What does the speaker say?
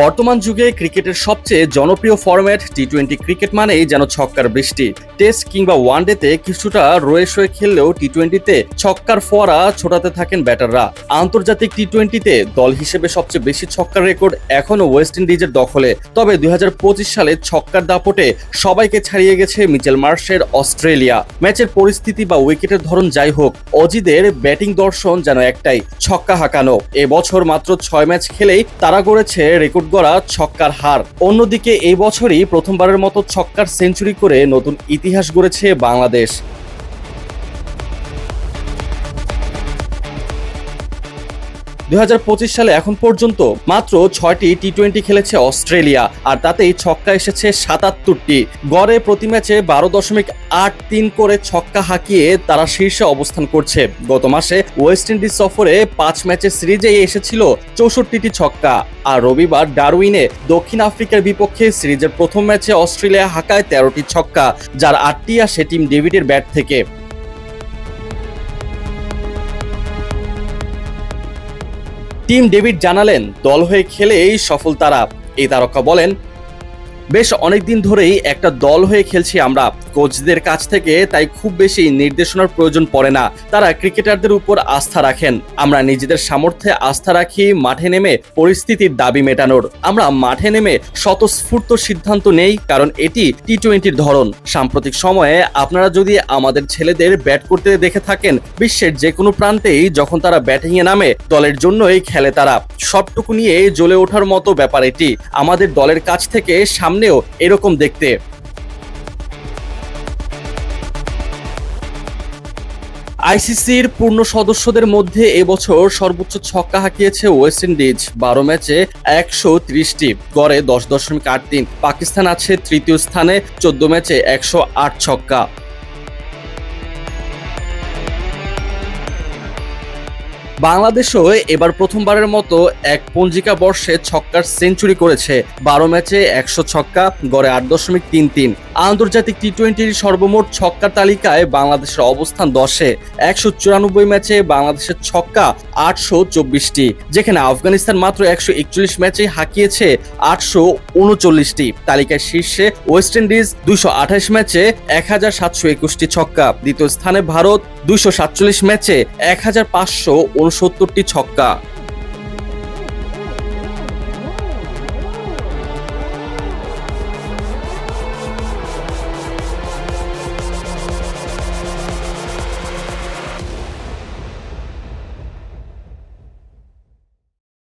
বর্তমান যুগে ক্রিকেটের সবচেয়ে জনপ্রিয় ফরম্যাট টি টোয়েন্টি ক্রিকেট মানেই যেন ছক্কার বৃষ্টি। টেস্ট কিংবা ওয়ানডেতে কিছুটা রয়ে সয়ে খেললেও টি টোয়েন্টিতে ছক্কার ফোয়ারা ছোটাতে থাকেন ব্যাটাররা। আন্তর্জাতিক টি টোয়েন্টিতে দল হিসেবে সবচেয়ে বেশি ছক্কার রেকর্ড এখনও ওয়েস্ট ইন্ডিজের দখলে। তবে দুই হাজার পঁচিশ সালে ছক্কার দাপটে সবাইকে ছাড়িয়ে গেছে মিচেল মার্শের অস্ট্রেলিয়া। ম্যাচের পরিস্থিতি বা উইকেটের ধরন যাই হোক, অজিদের ব্যাটিং দর্শন যেন একটাই, ছক্কা হাঁকানো। এবছর মাত্র ছয় ম্যাচ খেলেই তারা গড়েছে রেকর্ড গড়া ছক্কার হার। অন্যদিকে এই বছরই প্রথমবারের মতো ছক্কার সেঞ্চুরি করে নতুন ইতিহাস গড়েছে বাংলাদেশ। দু হাজার পঁচিশ সালে এখন পর্যন্ত মাত্র ছয়টি টি টোয়েন্টি খেলেছে অস্ট্রেলিয়া, আর তাতেই ছক্কা এসেছে সাতাত্তরটি। গড়ে প্রতি ম্যাচে বারো দশমিক আট তিন করে ছক্কা হাঁকিয়ে তারা শীর্ষে অবস্থান করছে। গত মাসে ওয়েস্ট ইন্ডিজ সফরে পাঁচ ম্যাচের সিরিজে এসেছিল চৌষট্টিটি ছক্কা, আর রবিবার ডারউইনে দক্ষিণ আফ্রিকার বিপক্ষে সিরিজের প্রথম ম্যাচে অস্ট্রেলিয়া হাঁকায় তেরোটি ছক্কা, যার আটটি আসে টিম ডেভিডের ব্যাট থেকে। টিম ডেভিড জানালেন দল হয়ে খেলেই সফল তারা। এই তারকা বলেন বেশ অনেকদিন ধরেই একটা দল হয়ে খেলছি আমরা। কোচদের কাছ থেকে তাই খুব বেশি নির্দেশনার প্রয়োজন পড়ে না। তারা ক্রিকেটারদের উপর আস্থা রাখেন। আমরা নিজেদের সামর্থ্যে আস্থা রাখি, মাঠে নেমে পরিস্থিতির দাবি মেটানোর। আমরা মাঠে নেমে স্বতঃস্ফূর্ত সিদ্ধান্ত নেই, কারণ এটি টি টোয়েন্টির ধরন। সাম্প্রতিক সময়ে আপনারা যদি আমাদের ছেলেদের ব্যাট করতে দেখে থাকেন, বিশ্বের যে কোনো প্রান্তেই যখন তারা ব্যাটিংয়ে নামে, দলের জন্যই খেলে তারা। সবটুকু নিয়ে জ্বলে ওঠার মতো ব্যাপার এটি। আমাদের দলের কাছ থেকে সামনেও এরকম দেখতে। আইসিসির পূর্ণ সদস্যদের মধ্যে এবছর সর্বোচ্চ ছক্কা হাঁকিয়েছে ওয়েস্ট ইন্ডিজ। বারো ম্যাচে একশো ত্রিশটি গড়ে দশ দশমিক আট তিন। পাকিস্তান আছে তৃতীয় স্থানে, চোদ্দ ম্যাচে একশো আট ছক্কা। বাংলাদেশও এবার প্রথমবারের মতো এক পঞ্জিকা বর্ষে ছক্কার সেঞ্চুরি করেছে। বারো ম্যাচে একশো ছক্কা, গড়ে আট দশমিক তিন তিন। আন্তর্জাতিক টি টোয়েন্টির সর্বমোট ছক্কার তালিকায় বাংলাদেশের অবস্থান দশে। একশো চুরানব্বই ম্যাচে বাংলাদেশের ছক্কা আটশো চব্বিশটি। যেখানে আফগানিস্তান মাত্র একশো একচল্লিশ ম্যাচে হাঁকিয়েছে আটশো উনচল্লিশটি। তালিকায় শীর্ষে ওয়েস্ট ইন্ডিজ দুইশো আঠাশ ম্যাচে এক হাজার সাতশো একুশটি ছক্কা। দ্বিতীয় স্থানে ভারত দুইশো সাতচল্লিশ ম্যাচে এক হাজার পাঁচশো উনসত্তরটি ছক্কা।